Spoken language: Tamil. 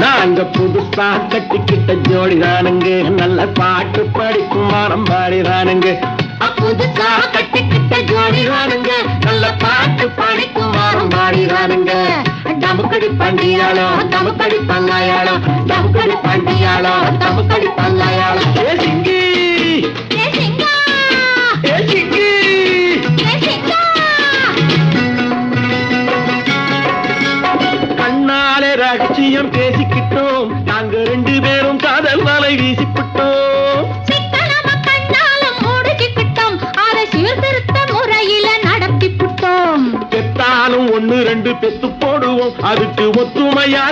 நாங்க புதுசா கட்டிக்கிட்ட ஜோடி தானுங்க நல்ல பாட்டு படிக்கும் வாரம் பாடி தானுங்க புதுசா கட்டிக்கிட்ட ஜோடி தானுங்க நல்ல பாட்டு படிக்கும் வாரம் பாடி தானுங்க டமுக்கடி பண்டியாளோ தமுக்கடி பங்காயாளோ டமுக்கடி ரகசியம் பேசிக்கிட்டோம். நாங்க ரெண்டு பேரும் காதல் வலை வீசிப்பிட்டோம். பெத்தாலும் ஒண்ணு ரெண்டு பெத்து போடுவோம். அதுக்கு ஒத்துமையா